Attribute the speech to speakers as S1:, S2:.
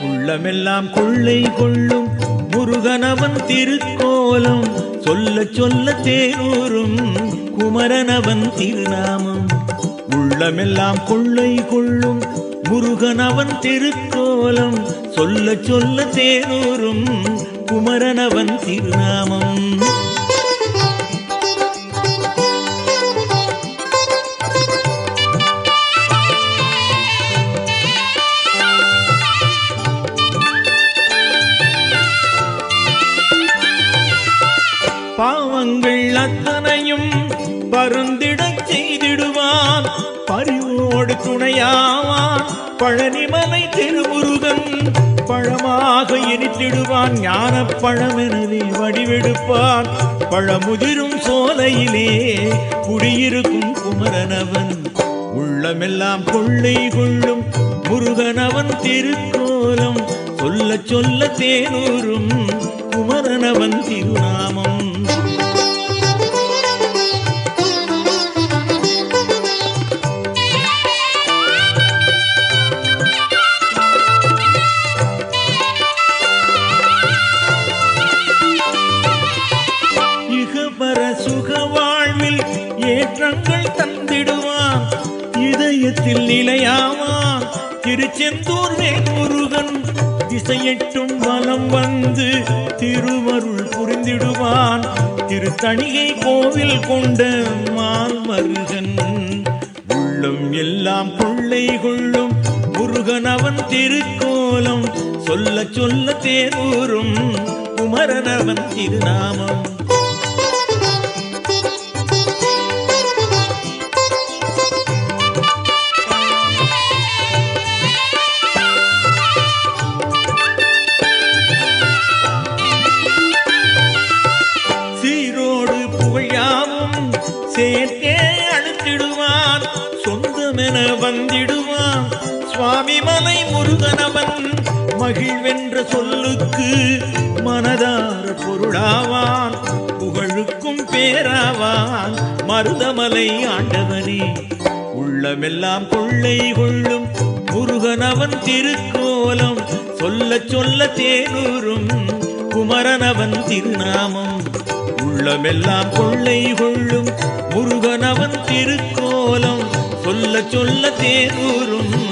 S1: உள்ளமெல்லாம் கொள்ளை கொள்ளும் முருகனவன் திருக்கோலம். சொல்ல சொல்ல தேரூரும் குமரனவன் திருநாமம். உள்ளமெல்லாம் கொள்ளை கொள்ளும் முருகன் அவன் திருக்கோலம் சொல்ல சொல்ல தேரூரும் அவன் திருநாமம். பாவங்கள் அத்தனையும் பருந்திடச் செய்திடுவான் பரிவோடு துணையாவான். பழனிமலை திருமுருகன் பழமாக இனித்திடுவான் ஞான பழமெனவே வடிவெடுப்பான். பழமுதிரும் சோலையிலே குடியிருக்கும் குமரனவன் உள்ளமெல்லாம் கொள்ளை கொள்ளும் முருகனவன் திருக்கோலம். சொல்ல சொல்ல தேனூரும் குமரனவன் திருநாமம். தேற்றங்கள் தந்திடுவான். இதயத்தில் நிலையாவான். திருச்செந்தூர் வேல்முருகன் திசையெட்டும் வலம் வந்து திருவருள் புரிந்திடுவான். திருத்தணிகை கோவில் கொண்ட மால்மருகன் உள்ளம் எல்லாம் கொள்ளை கொள்ளும். முருகன் அவன் திருக்கோலம். சொல்ல சொல்ல தேரூரும். குமரன் அவன் திருநாமம். புகழாவும் சேர்த்தே அழுத்திடுவான் சொந்தமென வந்திடுவான். சுவாமி மலை முருகனவன் மகிழ்வென்ற சொல்லுக்கு மனதார பொருளாவான். புகழுக்கும் பேராவான் மருதமலை ஆண்டவனே. உள்ளமெல்லாம் கொள்ளை கொள்ளும் முருகனவன் திருக்கோலம் சொல்ல சொல்ல தேனூரும் குமரனவன் திருநாமம். உள்ளமெல்லாம் கொள்ளை கொள்ளும் முருகனவன் திருக்கோலம். சொல்ல சொல்ல தேரூரும்